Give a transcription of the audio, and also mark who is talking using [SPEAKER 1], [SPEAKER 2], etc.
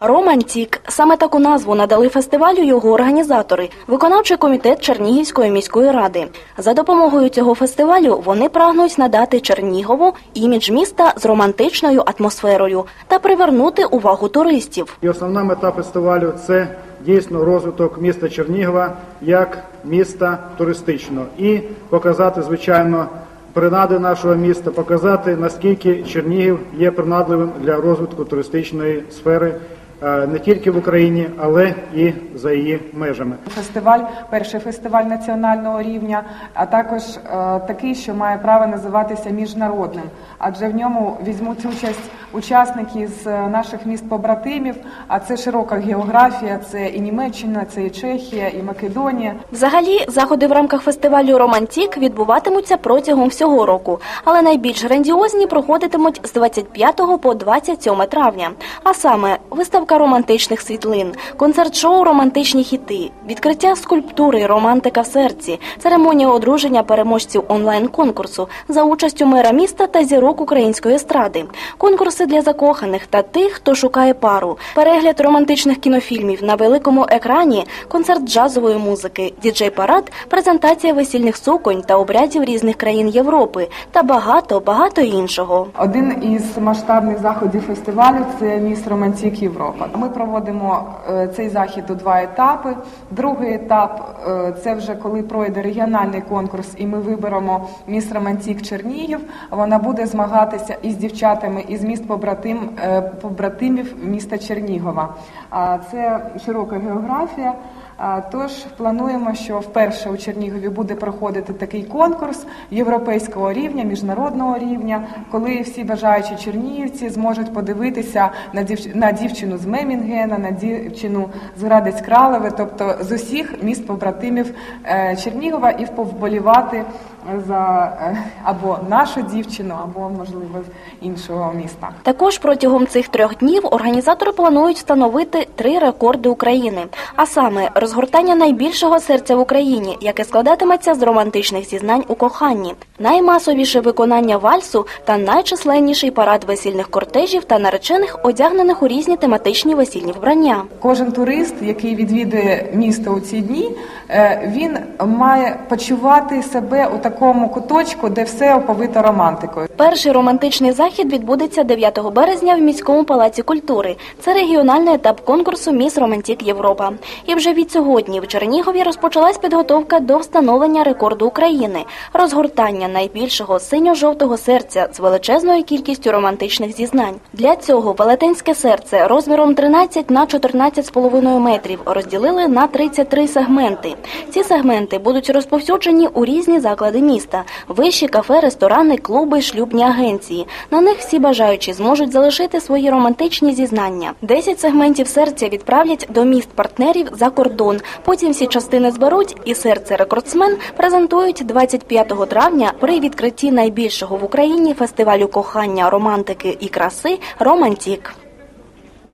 [SPEAKER 1] Романтік саме таку назву надали фестивалю його організатори, виконавчий комітет Чернігівської міської ради. За допомогою цього фестивалю вони прагнуть надати Чернігову імідж міста з романтичною атмосферою та привернути увагу туристів.
[SPEAKER 2] І основна мета фестивалю це дійсно розвиток міста Чернігова як міста туристичного і показати, звичайно, принади нашого міста, показати наскільки Чернігів є принадливим для розвитку туристичної сфери не тільки в Україні, але і за її межами.
[SPEAKER 3] Фестиваль, перший фестиваль національного рівня, а також е, такий, що має право називатися міжнародним, адже в ньому візьмуть участь учасники з е, наших міст побратимів. А це широка географія, це і Німеччина, це і Чехія, і Македонія.
[SPEAKER 1] Взагалі, заходи в рамках фестивалю Романтік відбуватимуться протягом всього року, але найбільш грандіозні проходитимуть з 25 по 27 травня. А саме виставка романтичних світлин, концерт-шоу Романтичні хіти, відкриття скульптури Романтика в серці, церемонія одруження переможців онлайн-конкурсу за участю мера міста та зірок української естради, конкурси для закоханих та тих, хто шукає пару, перегляд романтичних кінофільмів на великому екрані, концерт джазової музики, діджей-парад, презентація весільних суконь та обрядів різних країн Європи та багато багато іншого.
[SPEAKER 3] Один із масштабних заходів фестивалю це міс Романтік Європа. Ми проводимо е, цей захід у два етапи. Другий етап е, це вже коли пройде регіональний конкурс, і ми виберемо міс Романтік Чернігів. Вона буде змагатися із дівчатами із міст побратим е, побратимів міста Чернігова. Це широка географія. Тож плануємо, що вперше у Чернігові буде проходити такий конкурс європейського рівня, міжнародного рівня, коли всі бажаючі чернігівці зможуть подивитися на дівч... на дівчину з Мемінгена, на дівчину з Градець Кралеве, тобто з усіх міст побратимів е, Чернігова і повболівати за е, або нашу дівчину, або можливо з іншого міста.
[SPEAKER 1] Також протягом цих трьох днів організатори планують встановити три рекорди України, а саме розгортання найбільшого серця в Україні, яке складатиметься з романтичних зізнань у коханні, наймасовіше виконання вальсу та найчисленніший парад весільних кортежів та наречених, одягнених у різні тематичні весільні вбрання.
[SPEAKER 3] Кожен турист, який відвідує місто у ці дні, е, він має почувати себе у такому куточку, де все оповито романтикою.
[SPEAKER 1] Перший романтичний захід відбудеться 9 березня в міському палаці культури. Це регіональний етап конкурсу Міс Романтік Європа. І вже від сьогодні в Чернігові розпочалась підготовка до встановлення рекорду України, розгортання найбільшого синьо-жовтого серця з величезною кількістю романтичних зізнань. Для цього велетенське серце розміром 13 на 14,5 метрів розділили на 33 сегменти. Ці сегменти будуть розповсюджені у різні заклади міста: вищі кафе, ресторани, клуби, шлюбні агенції. На них всі бажаючі зможуть залишити свої романтичні зізнання. 10 сегментів серця відправлять до міст партнерів за кордон. Потім всі частини зберуть, і серце рекордсмен презентують 25 травня при відкритті найбільшого в Україні фестивалю кохання, романтики і краси Романтік.